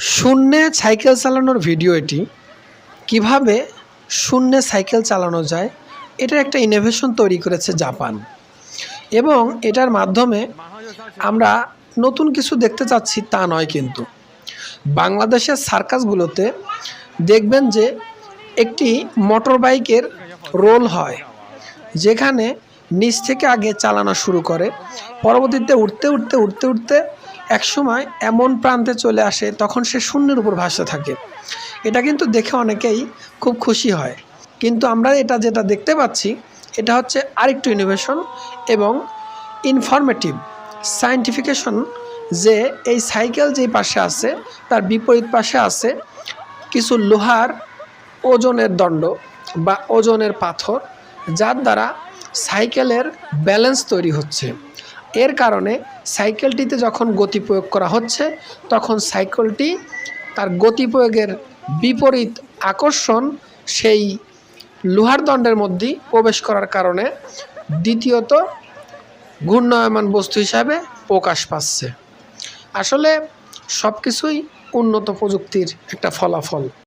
শূন্যে সাইকেল চালানোর ভিডিও এটি। কীভাবে শূন্যে সাইকেল চালানো যায়, এটার একটা ইনোভেশন তৈরি করেছে জাপান। এবং এটার মাধ্যমে আমরা নতুন কিছু দেখতে চাচ্ছি তা নয় কিন্তু। বাংলাদেশের সার্কাসগুলোতে দেখবেন যে একটি মোটর বাইকের রোল হয়, যেখানে নিচ থেকে আগে চালানো শুরু করে। পরবর্তীতে উঠতে উঠতে উঠতে উঠতে একসময় এমন প্রান্তে চলে আসে, তখন সে শূন্যের উপর ভাসতে থাকে। এটা কিন্তু দেখে অনেকেই খুব খুশি হয়। কিন্তু আমরা এটা যেটা দেখতে পাচ্ছি, এটা হচ্ছে আরেকটু ইনোভেশন এবং ইনফরমেটিভ সায়েন্টিফিকেশন যে এই সাইকেল যেই পাশে আছে, তার বিপরীত পাশে আছে কিছু লোহার ওজনের দণ্ড বা ওজনের পাথর, যার দ্বারা সাইকেলের ব্যালেন্স তৈরি হচ্ছে। এর কারণে সাইকেলটিতে যখন গতি প্রয়োগ করা হচ্ছে, তখন সাইকেলটি তার গতি প্রয়োগের বিপরীত আকর্ষণ সেই লোহার দণ্ডের মধ্যে প্রবেশ করার কারণে দ্বিতীয়ত ঘূর্ণায়মান বস্তু হিসাবে প্রকাশ পাচ্ছে। আসলে সব কিছুই উন্নত প্রযুক্তির একটা ফলাফল।